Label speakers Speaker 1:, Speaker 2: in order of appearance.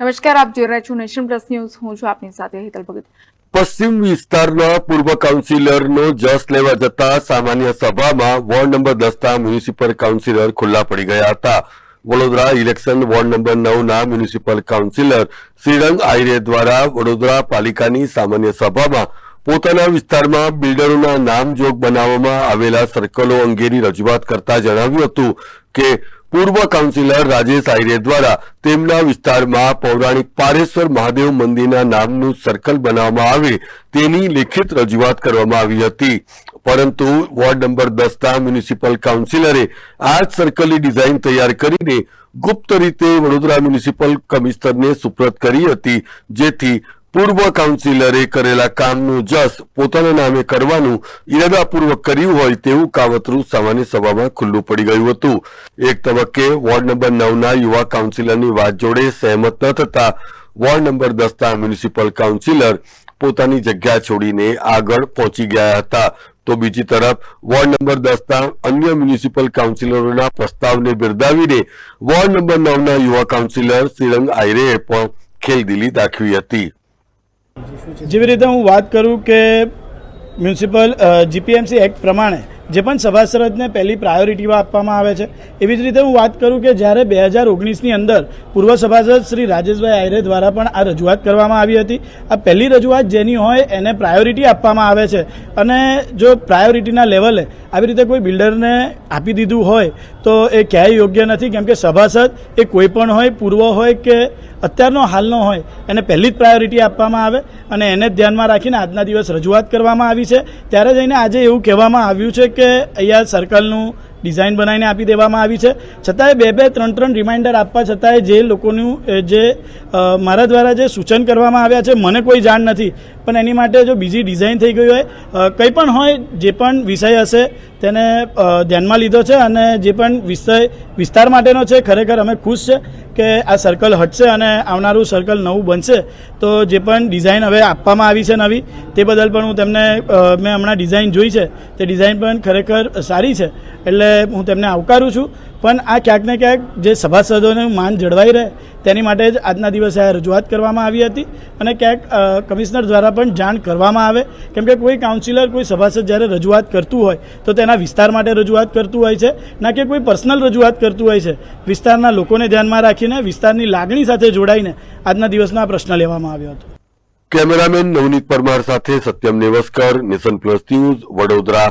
Speaker 1: નમસ્કાર, આપ જોઈ રહ્યા છો નેશન પ્લસ ન્યૂઝ. હું છું આપની સાથે હેતલ ભગત.
Speaker 2: પશ્ચિમ વિસ્તારના પૂર્વ કાઉન્સિલરનો જસ લેવા જતા સામાન્ય સભામાં વોર્ડ નંબર દસના મ્યુનિસિપલ કાઉન્સિલર ખુલ્લા પડી ગયા હતા. વડોદરા ઇલેક્શન વોર્ડ નંબર નવના મ્યુનિસિપલ કાઉન્સિલર શ્રીરંગ આયરે દ્વારા વડોદરા પાલિકાની સામાન્ય સભામાં પોતાના વિસ્તારમાં બિલ્ડરોના નામજોગ બનાવવામાં આવેલા સર્કલો અંગેની રજૂઆત કરતા જણાવ્યું હતું કે પૂર્વ કાઉન્સિલર રાજેશ આયરે દ્વારા તેમના વિસ્તારમાં પૌરાણિક પારેશ્વર મહાદેવ મંદિરના નામનું સર્કલ બનાવવામાં આવે, તેની લેખિત રજૂઆત કરવામાં આવી હતી. પરંતુ વોર્ડ નંબર દસના મ્યુનિસિપલ કાઉન્સિલરે આ જ સર્કલની ડિઝાઇન તૈયાર કરીને ગુપ્ત રીતે વડોદરા મ્યુનિસિપલ કમિશનરને સુપ્રત કરી હતી, જેથી પૂર્વ કાઉન્સિલરે કરેલા કામનું જસ પોતાના નામે કરવાનું ઇરાદાપૂર્વક કર્યું હોય તેવું કાવતરું સામાન્ય સભામાં ખુલ્લું પડી ગયું હતું. એક તબક્કે વોર્ડ નંબર નવના યુવા કાઉન્સિલરની વાત જોડે સહેમત ન થતા વોર્ડ નંબર દસના મ્યુનિસિપલ કાઉન્સિલર પોતાની જગ્યા છોડીને આગળ પહોંચી ગયા હતા. તો બીજી તરફ વોર્ડ નંબર દસના અન્ય મ્યુનિસિપલ કાઉન્સિલરોના પ્રસ્તાવને બિરદાવીને વોર્ડ નંબર નવના યુવા કાઉન્સિલર શ્રીરંગ આયરેએ પણ ખેલદિલી દાખવી હતી.
Speaker 3: જેવી રીતે હું વાત કરું કે મ્યુનિસિપલ જીપીએમસી એક્ટ પ્રમાણે જે પણ સભાસદને પહેલી પ્રાયોરિટીમાં આપવામાં આવે છે, એવી જ રીતે હું વાત કરું કે જ્યારે બે હજાર ઓગણીસની અંદર પૂર્વ સભાસદ શ્રી રાજેશભાઈ આયરે દ્વારા પણ આ રજૂઆત કરવામાં આવી હતી. આ પહેલી રજૂઆત જેની હોય એને પ્રાયોરિટી આપવામાં આવે છે. અને જો પ્રાયોરિટીના લેવલે આવી રીતે કોઈ બિલ્ડરને આપી દીધું હોય તો એ ક્યાંય યોગ્ય નથી, કેમ કે સભાસદ એ કોઈ પણ હોય, પૂર્વ હોય કે અત્યારનો હાલનો હોય, એને પહેલી જ પ્રાયોરિટી આપવામાં આવે અને એને ધ્યાનમાં રાખીને આજના દિવસ રજૂઆત કરવામાં આવી છે. ત્યારે જઈને આજે એવું કહેવામાં આવ્યું છે કે અહીંયા સર્કલનું ડિઝાઇન બનાવીને આપી દેવામાં આવી છે. છતાંય બે બે ત્રણ ત્રણ રિમાઇન્ડર આપવા છતાંય જે લોકોનું જે મારા દ્વારા જે સૂચન કરવામાં આવ્યા છે, મને કોઈ જાણ નથી. પણ એની માટે જો બીજી ડિઝાઇન થઈ ગઈ હોય કંઈ પણ હોય, જે પણ વિષય હશે, તેને ધ્યાનમાં લીધો છે અને જે પણ વિષય વિસ્તાર માટેનો છે, ખરેખર અમે ખુશ છે. કે આ સર્કલ હટશે અને આવનારું સર્કલ નવું બનશે, તો જે પણ ડિઝાઇન હવે આપવામાં આવી છે નવી, તે બદલ પણ હું તેમને મેં હમણાં ડિઝાઇન જોઈ છે, તે ડિઝાઇન પણ ખરેખર સારી છે, એટલે હું તેમને આવકારું છું. પણ આ ક્યાંક ને ક્યાંક જે સભાસદોનું માન જળવાઈ રહે તેની માટે જ આજના દિવસે આ રજૂઆત કરવામાં આવી હતી અને ક્યાંક કમિશનર દ્વારા પણ જાણ કરવામાં આવે. કેમ કે કોઈ કાઉન્સિલર, કોઈ સભાસદ જ્યારે રજૂઆત કરતું હોય, તો તેના વિસ્તાર માટે રજૂઆત કરતું હોય છે, ના કે કોઈ પર્સનલ રજૂઆત કરતું હોય છે. વિસ્તારના લોકોને ધ્યાનમાં રાખીને, વિસ્તારની લાગણી સાથે જોડાઈને આજના દિવસનો આ પ્રશ્ન લેવામાં આવ્યો હતો.
Speaker 2: કેમેરામેન નવનીત પરમાર સાથે Satyam Nevaskar, nation plus news, Vadodara.